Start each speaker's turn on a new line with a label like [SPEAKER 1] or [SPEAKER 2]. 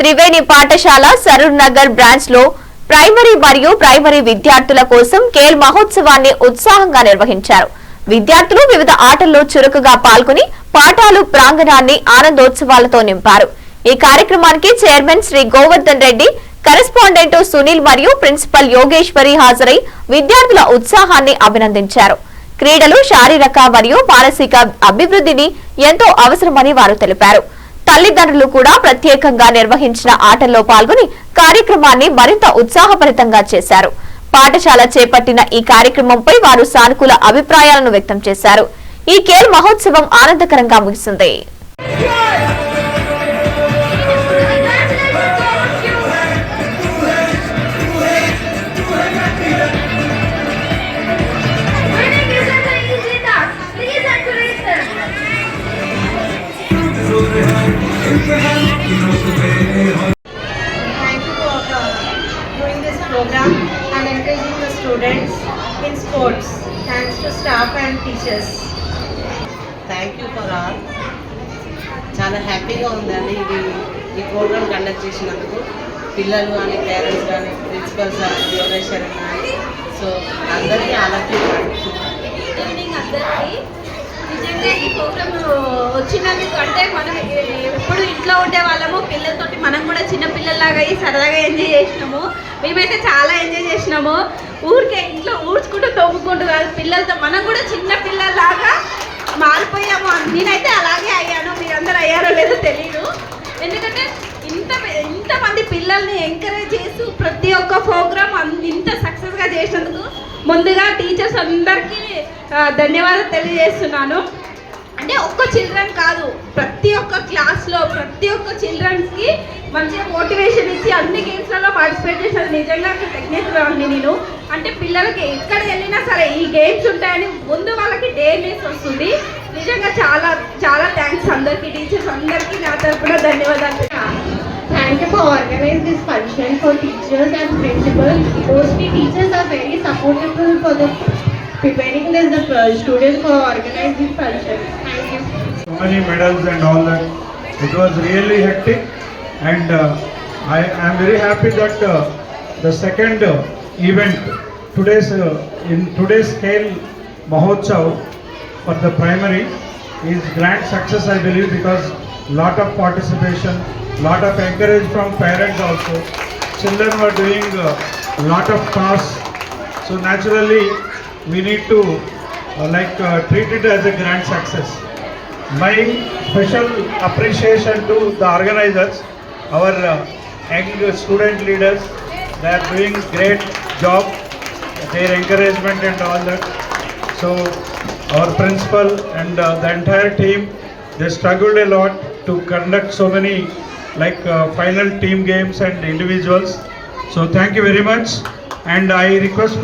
[SPEAKER 1] త్రివేణి పాఠశాల సరూర్ నగర్ బ్రాంచ్లో ప్రైమరీ మరియు ప్రైమరీ విద్యార్థుల కోసం కేల్ మహోత్సవాన్ని ఉత్సాహంగా నిర్వహించారు. విద్యార్థులు వివిధ ఆటల్లో చురుకుగా పాల్గొని పాఠాలు ప్రాంగణాన్ని ఆనందోత్సవాలతో నింపారు. ఈ కార్యక్రమానికి చైర్మన్ శ్రీ గోవర్ధన్ రెడ్డి కరెస్పాండెంట్ సునీల్ మరియు ప్రిన్సిపల్ యోగేశ్వరి హాజరై విద్యార్థుల ఉత్సాహాన్ని అభినందించారు. క్రీడలు శారీరక మరియు మానసిక అభివృద్ధిని ఎంతో అవసరమని వారు తెలిపారు. తల్లిదండ్రులు కూడా ప్రత్యేకంగా నిర్వహించిన ఆటల్లో పాల్గొని కార్యక్రమాన్ని మరింత ఉత్సాహభరితంగా చేశారు. పాఠశాల చేపట్టిన ఈ కార్యక్రమంపై వారు సానుకూల అభిప్రాయాలను వ్యక్తం చేశారు. ఈ కేల్ మహోత్సవం ఆనందకరంగా ముగిసింది.
[SPEAKER 2] Thank you for uh, doing this program and encouraging the students in sports. Thanks to staff and teachers.
[SPEAKER 3] Thank you for all చాలా హ్యాపీగా ఉందండి ఇది. ఈ ప్రోగ్రామ్ కండక్ట్ చేసినందుకు. పిల్లలు కానీ పేరెంట్స్ కానీ ప్రిన్సిపల్స్ కానీ యోగేశ్వర్ కానీ. సో అందరికీ ఆలస్యం
[SPEAKER 4] ఈవినింగ్ అందరికీ. నిజంగా ఈ ప్రోగ్రామ్ వచ్చినందుకు అంటే మనం ఇంట్లో ఉండే వాళ్ళము పిల్లలతోటి మనం కూడా చిన్న పిల్లల్లాగా అయ్యి సరదాగా ఎంజాయ్ చేసినాము. మేమైతే చాలా ఎంజాయ్ చేసినాము. ఊరికే ఇంట్లో ఊడ్చుకుంటూ తవ్వుకుంటూ కాదు పిల్లలతో మనం కూడా చిన్న పిల్లల్లాగా మారిపోయాము. నేనైతే అలాగే అయ్యాను. మీరందరూ అయ్యారో లేదో తెలియదు ఎందుకంటే ఇంత ఇంతమంది పిల్లల్ని ఎంకరేజ్ చేస్తూ ప్రతి ఒక్క ప్రోగ్రామ్ ఇంత సక్సెస్గా చేసినందుకు ముందుగా టీచర్స్ అందరికీ ధన్యవాదాలు తెలియజేస్తున్నాను. అంటే ఒక్క చిల్డ్రన్ కాదు. ప్రతి ఒక్క క్లాస్లో ప్రతి ఒక్క చిల్డ్రన్స్కి మంచిగా మోటివేషన్ ఇచ్చి అన్ని గేమ్స్లలో పార్టిసిపేట్ చేశాను నిజంగా టెక్నిక్ నేను. అంటే పిల్లలకి ఎక్కడ వెళ్ళినా సరే ఈ గేమ్స్ ఉంటాయని ముందు వాళ్ళకి డేర్నెస్ వస్తుంది. నిజంగా చాలా చాలా థ్యాంక్స్ అందరికీ టీచర్స్ అందరికీ. నా తరపున ధన్యవాదాలు.
[SPEAKER 5] Thank you for organizing this function for teachers and principals. Mostly teachers are very supportive for the preparing this the uh, students for organizing this function.
[SPEAKER 6] Many medals and all that. It was really hectic, and uh, I am very happy that uh, the second uh, event today's uh, in today's scale Mahotsav for the primary is grand success I believe because lot of participation, lot of encourage from parents also. Children were doing uh, lot of tasks, so naturally we need to uh, like uh, treat it as a grand success. My special appreciation to the organizers, our uh, young student leaders, they are doing great job, their encouragement and all that. So our principal and uh, the entire team, they struggled a lot to conduct so many like uh, final team games and individuals. So thank you very much and I request